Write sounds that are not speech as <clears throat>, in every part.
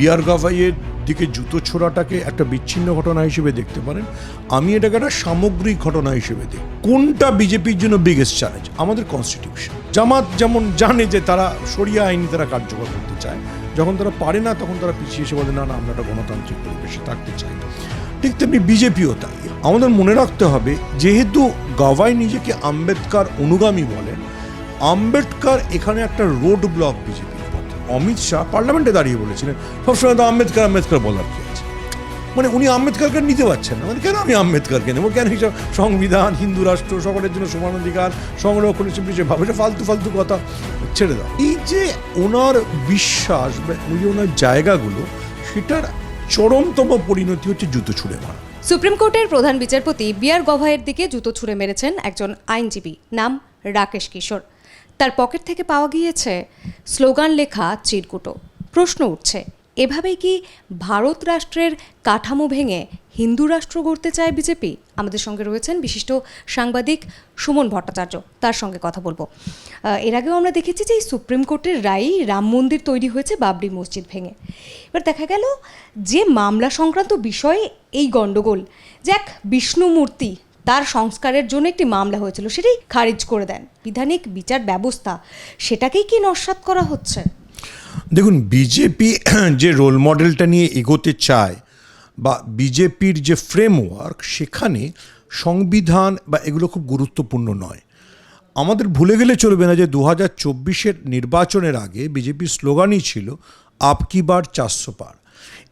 বিয়ার গাভাইয়ের দিকে জুতো ছোড়াটাকে একটা বিচ্ছিন্ন ঘটনা হিসেবে দেখতে পারেন। আমি এটাকে একটা সামগ্রিক ঘটনা হিসেবে দেখি। কোনটা বিজেপির জন্য বিগেস্ট চ্যালেঞ্জ আমাদের কনস্টিটিউশন জামাত যেমন জানে যে তারা সরিয়া আইনি তারা কার্যকর করতে চায়। যখন তারা পারে না, তখন তারা পিছিয়ে এসে বলে, না না, আমরা একটা গণতান্ত্রিক পরিবেশে থাকতে চাই। ঠিক তেমনি বিজেপিও তাই। আমাদের মনে রাখতে হবে, যেহেতু গাভাই নিজেকে আম্বেদকার অনুগামী বলেন, আম্বেদকার এখানে একটা রোড ব্লক বিজেপির পথে অমিত শাহ পার্লামেন্টে দাঁড়িয়ে বলেছিলেন, সবসময় তো আম্বেদকার আম্বেদকার বলার কি আছে? মানে উনি আম্বেদকারকে নিতে পারছেন না। মানে কেন আমি আম্বেদকারকে নেব? কেন হিসাব সংবিধান, হিন্দু রাষ্ট্র, সকলের জন্য সমান অধিকার, সংরক্ষণ হিসেবে ভাবে ফালতু ফালতু কথা? ছেড়ে দাও। এই যে ওনার বিশ্বাস বা ওই ওনার জায়গাগুলো, সেটার চরমতম পরিণতি হচ্ছে জুতো ছুঁড়ে মারা। সুপ্রিম কোর্টের প্রধান বিচারপতি বিআর গভাইয়ের দিকে জুতো ছুঁড়ে মেরেছেন একজন আইনজীবী, নাম রাকেশ কিশোর। তার পকেট থেকে পাওয়া গিয়েছে স্লোগান লেখা চিরকুটো। প্রশ্ন উঠছে, এভাবেই কি ভারত রাষ্ট্রের কাঠামো ভেঙে হিন্দু রাষ্ট্র গড়তে চায় বিজেপি? আমাদের সঙ্গে রয়েছেন বিশিষ্ট সাংবাদিক সুমন ভট্টাচার্য, তার সঙ্গে কথা বলব। এর আগেও আমরা দেখেছি যে সুপ্রিম কোর্টের রায়ই রাম মন্দির তৈরি হয়েছে বাবরি মসজিদ ভেঙে। এবার দেখা গেল যে মামলা সংক্রান্ত বিষয়ে এই গণ্ডগোল যে এক বিষ্ণু মূর্তি তার সংস্কারের জন্য একটি মামলা হয়েছিল সেটাই খারিজ করে দেন। বিধানিক বিচার ব্যবস্থা, সেটাকেই কি নস্বাত করা হচ্ছে? দেখুন, বিজেপি <clears throat> যে রোল মডেলটা নিয়ে এগোতে চায় বা বিজেপির যে ফ্রেমওয়ার্ক সেখানে সংবিধান বা এগুলো খুব গুরুত্বপূর্ণ নয়। আমাদের ভুলে গেলে চলবে না যে দু হাজার নির্বাচনের আগে বিজেপির স্লোগানই ছিল আপকি বার চারশো পার।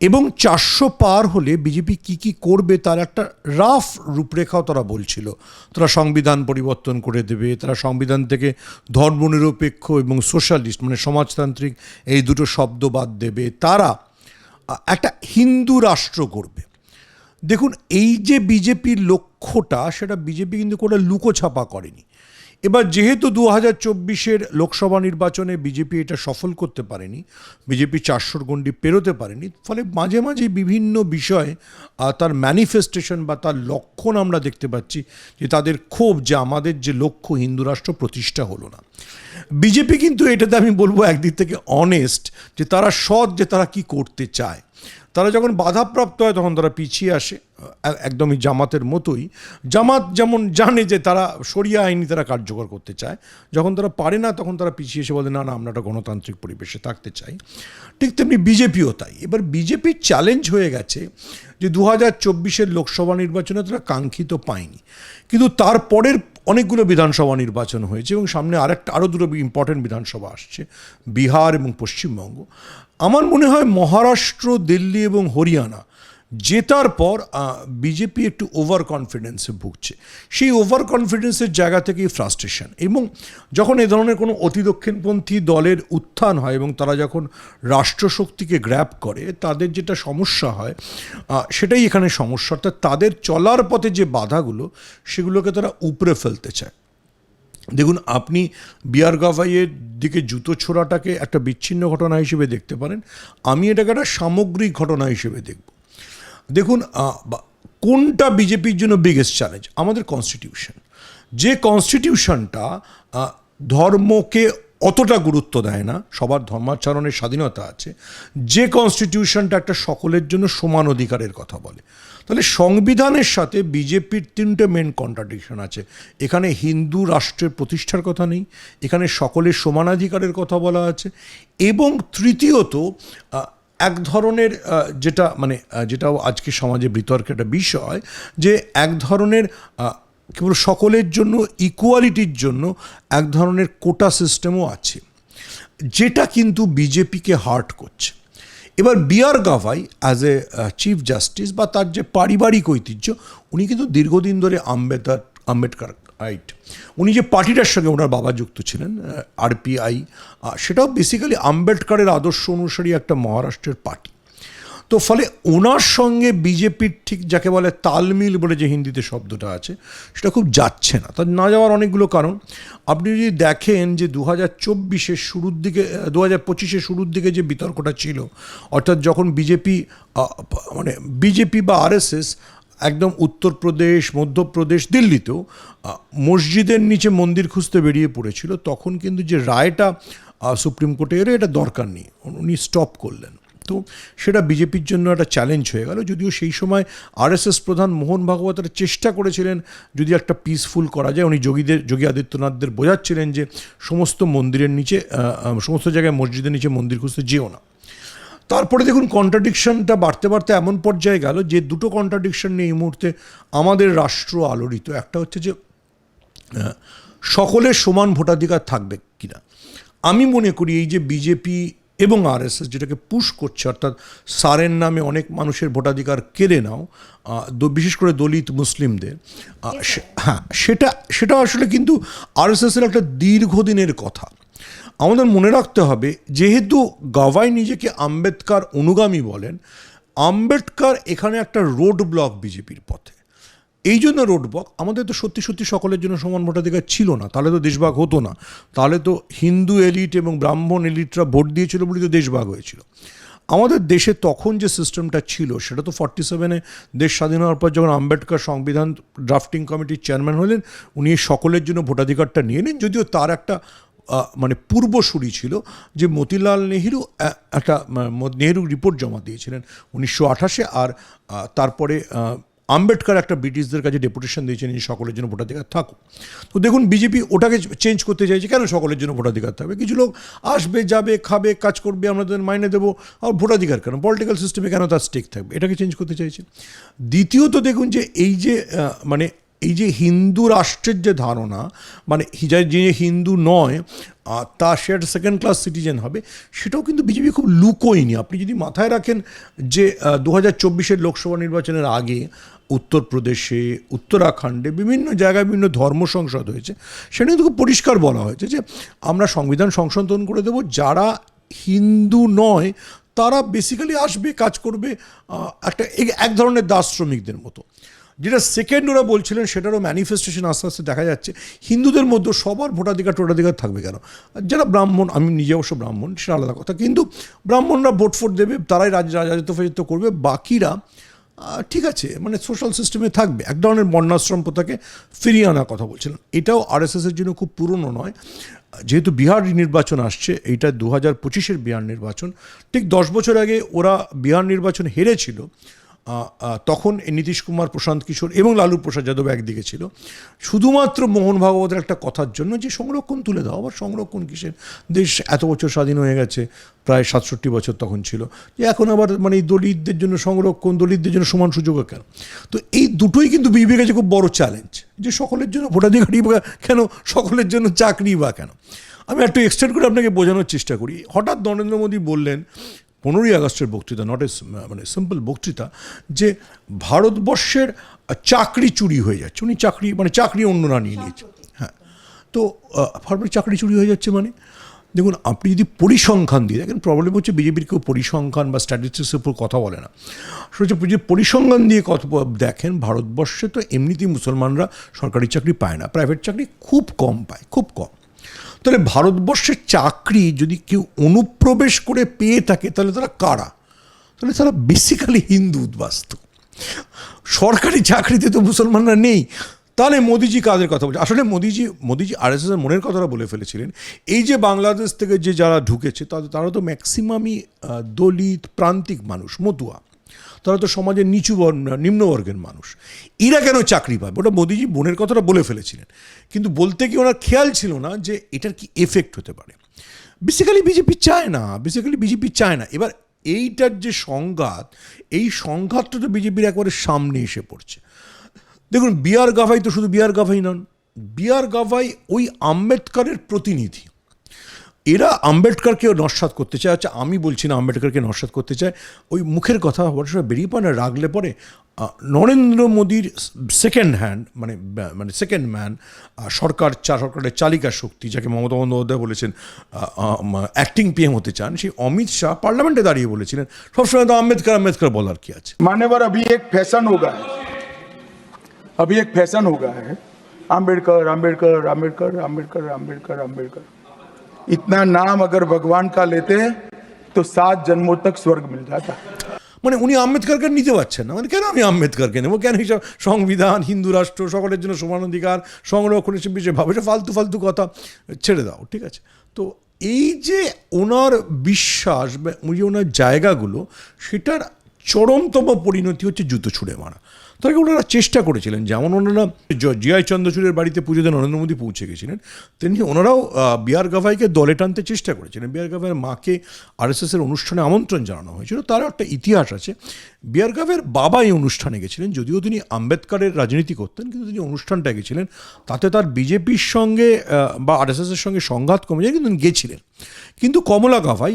এবং চারশো পার হলে বিজেপি কি কি করবে তার একটা রাফ রূপরেখাও তারা বলছিল। তারা সংবিধান পরিবর্তন করে দেবে, তারা সংবিধান থেকে ধর্মনিরপেক্ষ এবং সোশ্যালিস্ট মানে সমাজতান্ত্রিক এই দুটো শব্দ বাদ দেবে। তারা একটা হিন্দু রাষ্ট্র করবে দেখুন, এই যে বিজেপির লক্ষ্যটা, সেটা বিজেপি কিন্তু কোনো লুকোছাপা করেনি। এবার যেহেতু দু হাজার চব্বিশের লোকসভা নির্বাচনে বিজেপি এটা সফল করতে পারেনি, বিজেপি চারশোর গণ্ডি পেরোতে পারেনি, ফলে মাঝে মাঝে বিভিন্ন বিষয়ে তার ম্যানিফেস্টেশন বা তার লক্ষণ আমরা দেখতে পাচ্ছি যে তাদের ক্ষোভ যে আমাদের যে লক্ষ্য হিন্দু রাষ্ট্র প্রতিষ্ঠা হলো না। বিজেপি কিন্তু এটাতে আমি বলব একদিক থেকে অনেস্ট যে তারা সৎ যে তারা কি করতে চায়। তারা যখন বাধাপ্রাপ্ত হয়, তখন তারা পিছিয়ে আসে। একদমই জামাতের মতোই। জামাত যেমন জানে যে তারা সরিয়া আইনি তারা কার্যকর করতে চায়, যখন তারা পারে না, তখন তারা পিছিয়ে এসে বলে, না না, আমরা একটা গণতান্ত্রিক পরিবেশে থাকতে চাই। ঠিক তেমনি বিজেপিও তাই। এবার বিজেপির চ্যালেঞ্জ হয়ে গেছে যে দু হাজার চব্বিশের লোকসভা নির্বাচনে তারা কাঙ্ক্ষিত পায়নি। কিন্তু তারপরের অনেকগুলো বিধানসভা নির্বাচন হয়েছে এবং সামনে আরেকটা, আরও দুটো ইম্পর্টেন্ট বিধানসভা আসছে, বিহার এবং পশ্চিমবঙ্গ। আমার মনে হয় মহারাষ্ট্র, দিল্লি এবং হরিয়ানা জেতার পর বিজেপি একটু ওভার কনফিডেন্সে ভুগছে। সেই ওভার কনফিডেন্সের জায়গা থেকেই ফ্রাস্ট্রেশন এবং যখন এ ধরনের কোনো অতি দক্ষিণপন্থী দলের উত্থান হয় এবং তারা যখন রাষ্ট্রশক্তিকে গ্র্যাপ করে, তাদের যেটা সমস্যা হয় সেটাই এখানে সমস্যা। অর্থাৎ তাদের চলার পথে যে বাধাগুলো, সেগুলোকে তারা উপড়ে ফেলতে চায়। দেখুন, আপনি বিয়ার গাভাইয়ের দিকে জুতো ছোড়াটাকে একটা বিচ্ছিন্ন ঘটনা হিসেবে দেখতে পারেন। আমি এটাকে একটা সামগ্রিক ঘটনা হিসেবে দেখব। দেখুন কোনটা বিজেপির জন্য বিগেস্ট চ্যালেঞ্জ আমাদের কনস্টিটিউশন যে কনস্টিটিউশনটা ধর্মকে অতটা গুরুত্ব দেয় না, সবার ধর্মাচরণের স্বাধীনতা আছে, যে কনস্টিটিউশনটা একটা সকলের জন্য সমান অধিকারের কথা বলে। তাহলে সংবিধানের সাথে বিজেপির তিনটে মেন কন্ট্রাডিকশন আছে। এখানে হিন্দু রাষ্ট্রের প্রতিষ্ঠার কথা নেই, এখানে সকলের সমানাধিকারের কথা বলা আছে, এবং তৃতীয়ত এক ধরনের যেটা মানে যেটাও আজকে সমাজে বিতর্কের একটা বিষয়, যে এক ধরনের কেবল সকলের জন্য ইকুয়ালিটির জন্য এক ধরনের কোটা সিস্টেমও আছে, যেটা কিন্তু বিজেপিকে হার্ট করছে। এবার BR Gavai as a chief justice বা তার যে পারিবারিক ঐতিহ্য, উনি কিন্তু দীর্ঘদিন ধরে আম্বেদকর আম্বেদকর রাইট উনি যে পার্টিটার সঙ্গে ওনার বাবা যুক্ত ছিলেন আরপিআই সেটাও বেসিক্যালি আম্বেদকরের আদর্শ অনুসারী একটা মহারাষ্ট্রের পার্টি। তো ফলে ওনার সঙ্গে বিজেপির ঠিক যাকে বলে তালমিল বলে যে হিন্দিতে শব্দটা আছে, সেটা খুব যাচ্ছে না। তার না যাওয়ার অনেকগুলো কারণ। আপনি যদি দেখেন যে দু হাজার চব্বিশের শুরুর দিকে দু হাজার পঁচিশের শুরুর দিকে যে বিতর্কটা ছিল, অর্থাৎ যখন বিজেপি মানে বিজেপি বা আরএসএস একদম উত্তরপ্রদেশ, মধ্যপ্রদেশ, দিল্লিতেও মসজিদের নিচে মন্দির খুঁজতে বেরিয়ে পড়েছিল। তখন কিন্তু যে রায়টা সুপ্রিম কোর্টে এর এটা দরকার নেই। উনি স্টপ করলেন। তো সেটা বিজেপির জন্য একটা চ্যালেঞ্জ হয়ে গেল। যদিও সেই সময় আরএসএস প্রধান মোহন ভাগবতের চেষ্টা করেছিলেন, যদি একটা পিসফুল করা যায়, উনি যোগীদের, যোগী আদিত্যনাথদের বোঝাচ্ছিলেন যে সমস্ত মন্দিরের নিচে সমস্ত জায়গায় মসজিদের নিচে মন্দির খুঁজতে যেও না। তারপরে দেখুন কন্ট্রাডিকশনটা বাড়তে বাড়তে এমন পর্যায়ে গেল যে দুটো কন্ট্রাডিকশন নিয়ে এই মুহূর্তে আমাদের রাষ্ট্র আলোড়িত। একটা হচ্ছে যে সকলের সমান ভোটাধিকার থাকবে কিনা। আমি মনে করি এই যে বিজেপি এবং আরএসএস যেটাকে পুশ করছে, অর্থাৎ সারের নামে অনেক মানুষের ভোটাধিকার কেড়ে নাও বিশেষ করে দলিত মুসলিমদের হ্যাঁ সেটা সেটা আসলে কিন্তু আরএসএসের একটা দীর্ঘদিনের কথা। আমাদের মনে রাখতে হবে, যেহেতু গাভাই নিজেকে আম্বেদকার অনুগামী বলেন, আম্বেদকার এখানে একটা রোড ব্লক বিজেপির পথে। এই জন্য রোড ব্লক আমাদের তো সত্যি সত্যি সকলের জন্য সমান ভোটাধিকার ছিল না, তাহলে তো দেশভাগ হতো না। তাহলে তো হিন্দু এলিট এবং ব্রাহ্মণ এলিটরা ভোট দিয়েছিল বলেই তো দেশভাগ হয়েছিল। আমাদের দেশে তখন যে সিস্টেমটা ছিল, সেটা তো ফর্টি সেভেনে দেশ স্বাধীন হওয়ার পর যখন আম্বেদকর সংবিধান ড্রাফটিং কমিটির চেয়ারম্যান হলেন, উনি সকলের জন্য ভোটাধিকারটা নিয়ে নিন, যদিও তার একটা মানে পূর্বসূরি ছিল যে মতিলাল নেহেরু একটা ম- নেহেরু রিপোর্ট জমা দিয়েছিলেন উনিশশো আঠাশে আর তারপরে আম্বেদকর একটা ব্রিটিশদের কাছে ডেপুটেশন দিয়েছেন যে সকলের জন্য ভোটাধিকার থাকুক। তো দেখুন বিজেপি ওটাকে চেঞ্জ করতে চাইছে কেন সকলের জন্য ভোটাধিকার থাকবে? কিছু লোক আসবে, যাবে, খাবে, কাজ করবে, আমরা তাদের মাইনে দেবো, আর ভোটাধিকার কেন? পলিটিক্যাল সিস্টেমে কেন তার স্টেক থাকবে? এটাকে চেঞ্জ করতে চাইছে। দ্বিতীয়ত দেখুন যে এই যে মানে এই যে হিন্দু রাষ্ট্রের যে ধারণা মানে যে হিন্দু নয় তা সে একটা সেকেন্ড ক্লাস সিটিজেন হবে, সেটাও কিন্তু বিজেপি খুব লুকোয়নি। আপনি যদি মাথায় রাখেন যে দু হাজার চব্বিশের লোকসভা নির্বাচনের আগে উত্তরপ্রদেশে, উত্তরাখণ্ডে বিভিন্ন জায়গায় বিভিন্ন ধর্ম সংসদ হয়েছে, সেটা কিন্তু খুব পরিষ্কার বলা হয়েছে যে, আমরা সংবিধান সংশোধন করে দেবো, যারা হিন্দু নয়, তারা বেসিক্যালি আসবে, কাজ করবে একটা এক- এক ধরনের দাস শ্রমিকদের মতো। যেটা সেকেন্ড ওরা বলছিলেন সেটারও ম্যানিফেস্টেশন আস্তে আস্তে দেখা যাচ্ছে। হিন্দুদের মধ্যে সবার ভোটাধিকার টোটাধিকার থাকবে কেন? যারা ব্রাহ্মণ, আমি নিজে অবশ্য ব্রাহ্মণ, সেটা আলাদা কথা। কিন্তু ব্রাহ্মণরা ভোট ফোট দেবে, তারাই রাজ রাজত্ব ফাজত্ব করবে, বাকিরা ঠিক আছে মানে সোশ্যাল সিস্টেমে থাকবে। এক ধরনের বর্ণাশ্রম প্রথাকে ফিরিয়ে আনার কথা বলছিলেন এটাও আরএসএসের জন্য খুব পুরনো নয়। যেহেতু বিহার নির্বাচন আসছে, এইটা দু হাজার পঁচিশের বিহার নির্বাচন, ঠিক দশ বছর আগে ওরা বিহার নির্বাচন হেরেছিল। তখন নীতিশ কুমার, প্রশান্ত কিশোর এবং লালু প্রসাদ যাদব একদিকে ছিল। শুধুমাত্র মোহন ভাগবতের একটা কথার জন্য যে সংরক্ষণ তুলে দাও। আবার সংরক্ষণ কিসের? দেশ এত বছর স্বাধীন হয়ে গেছে, প্রায় সাতষট্টি বছর তখন ছিল। যে এখন আবার মানে এই দলিতদের জন্য সংরক্ষণ, দলিতদের জন্য সমান সুযোগ কেন? তো এই দুটোই কিন্তু বিবেকের কাছে খুব বড় চ্যালেঞ্জ যে সকলের জন্য ভোটাধিকারই বা কেন, সকলের জন্য চাকরি বা কেন? আমি একটু এক্সটেন্ড করে আপনাকে বোঝানোর চেষ্টা করি। হঠাৎ নরেন্দ্র মোদী বললেন পনেরোই আগস্টের বক্তৃতা নট এ মানে সিম্পল বক্তৃতা, যে ভারতবর্ষের চাকরি চুরি হয়ে যাচ্ছে। উনি চাকরি মানে চাকরি অন্যরা নিয়ে নিয়েছে হ্যাঁ। তো ভারতের চাকরি চুরি হয়ে যাচ্ছে মানে? দেখুন, আপনি যদি পরিসংখ্যান দিয়ে, দেখেন প্রবলেম হচ্ছে বিজেপির কেউ পরিসংখ্যান বা স্ট্যাটিস্টিক্সের উপর কথা বলে না। সেটা হচ্ছে যদি পরিসংখ্যান দিয়ে কথা দেখেন, ভারতবর্ষে তো এমনিতেই মুসলমানরা সরকারি চাকরি পায় না প্রাইভেট চাকরি খুব কম পায়, খুব কম। তাহলে ভারতবর্ষের চাকরি যদি কেউ অনুপ্রবেশ করে পেয়ে থাকে, তাহলে তারা কারা? তাহলে তারা বেসিক্যালি হিন্দু উদ্বাস্তু। সরকারি চাকরিতে তো মুসলমানরা নেই। তাহলে মোদিজি কাদের কথা বলছে? আসলে মোদিজি মোদিজি আর এস মনের কথাটা বলে ফেলেছিলেন। এই যে বাংলাদেশ থেকে যে যারা ঢুকেছে, তাদের, তারা তো ম্যাক্সিমামই দলিত, প্রান্তিক মানুষ, মতুয়া। তারা তো সমাজের নিচু নিম্নবর্গের মানুষ। এরা কেন চাকরি পাবে? ওটা মোদিজি বোনের কথাটা বলে ফেলেছিলেন। কিন্তু বলতে কি ওনার খেয়াল ছিল না যে এটার কি এফেক্ট হতে পারে? বেসিক্যালি বিজেপি চায় না বেসিক্যালি বিজেপি চায় না। এবার এইটার যে সংঘাত, এই সংঘাতটা তো বিজেপির একবারে সামনে এসে পড়ছে। দেখুন বিআর গাভাই তো শুধু বিআর গাভাই নন বিআর গাভাই ওই আম্বেদকরের প্রতিনিধি। এরা আম্বেদকরকে নস্বাত করতে চায় আচ্ছা আমি বলছি না আম্বেদকরকে নস্বাত করতে চায় ওই মুখের কথা অবশ্য বেরিয়ে পড়ে না রাগলে পরে আহ, নরেন্দ্র মোদীর সেকেন্ড হ্যান্ড মানে ব্যা- মানে সেকেন্ড ম্যান সরকার চা সরকারের চালিকা শক্তি যাকে মমতা বন্দ্যোপাধ্যায় বলেছেন অ্যাক্টিং পিএম হতে চান সেই অমিত শাহ পার্লামেন্টে দাঁড়িয়ে বলেছিলেন সবসময় তো আম্বেদকর আম্বেদকর বলার কি আছে मान्यवर अभी एक फैशन हो गया है अभी एक फैशन हो गया है आम्बेडकर आम्बेडकर आम्बेडकर आम्बेडकर आम्बेडकर आम्बेडकर इतना नाम अगर भगवान का लेते तो सात जन्मों तक स्वर्ग मिल जाता মানে উনি আম্বেদকরকে নিতে পারছেন না মানে কেন আমি আম্বেদকরকে নেবো কেন হিসাব সংবিধান হিন্দু রাষ্ট্র সকলের জন্য সমান অধিকার সংরক্ষণ এসব বিষয়ে ভাবে এটা ফালতু ফালতু কথা ছেড়ে দাও ঠিক আছে তো এই যে ওনার বিশ্বাস বা ওই যে ওনার জায়গাগুলো সেটার চরমতম পরিণতি হচ্ছে জুতো ছুঁড়ে মারা। তাকে ওনারা চেষ্টা করেছিলেন, যেমন ওনারা জ- জিআই চন্দ্রচূড়ের বাড়িতে পুজো পুজোতে নরেন্দ্র মোদী পৌঁছে গেছিলেন, তেমনি ওনারাও বিআর গাভাইকে দলে টানতে চেষ্টা করেছিলেন। বিআর গাভাইয়ের মাকে আরএসএস এর অনুষ্ঠানে আমন্ত্রণ জানানো হয়েছিল তার একটা ইতিহাস আছে। বিআর গাভের বাবা এই অনুষ্ঠানে গেছিলেন, যদিও তিনি আম্বেদকারের রাজনীতি করতেন, কিন্তু তিনি অনুষ্ঠানটা গেছিলেন। তাতে তার বিজেপির সঙ্গে বা আরএসএস এর সঙ্গে সংঘাত কমে যায়, কিন্তু তিনি গেছিলেন। কিন্তু কমলা গাভাই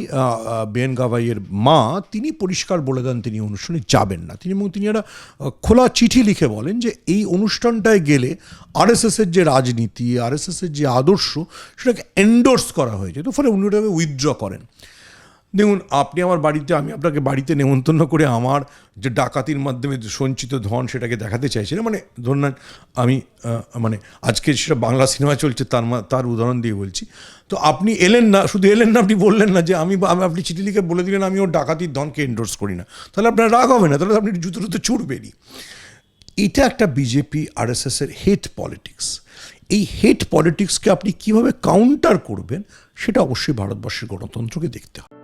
বেন গাভাইয়ের মা, তিনি পরিষ্কার বলে দেন তিনি অনুষ্ঠানে যাবেন না। তিনি এবং তিনি একটা খোলা চিঠি লিখে বলেন যে এই অনুষ্ঠানটায় গেলে আরএসএসের যে রাজনীতি, আরএসএসের যে আদর্শ, সেটাকে এন্ডোর্স করা হয়েছে। তো ফলে উনি ওটাকে উইথড্র করেন। দেখুন, আপনি আমার বাড়িতে, আমি আপনাকে বাড়িতে নেমন্তন্ন করে আমার যে ডাকাতির মাধ্যমে সঞ্চিত ধন সেটাকে দেখাতে চাইছি না মানে ধরুন আমি মানে আজকে সেটা বাংলা সিনেমা চলছে, তার তার উদাহরণ দিয়ে বলছি। তো আপনি এলেন না, শুধু এলেন না, আপনি বললেন না যে আমি আপনি চিঠি লিখে বলে দিলেন, আমি ওর ডাকাতির ধনকে এন্ডোর্স করি না। তাহলে আপনার রাগ হবে না, তাহলে আপনি জুতো জুতো ছুটবেনই এটা একটা বিজেপি আরএসএস এর হেট পলিটিক্স এই হেট পলিটিক্সকে আপনি কীভাবে কাউন্টার করবেন, সেটা অবশ্যই ভারতবর্ষের গণতন্ত্রকে দেখতে হবে।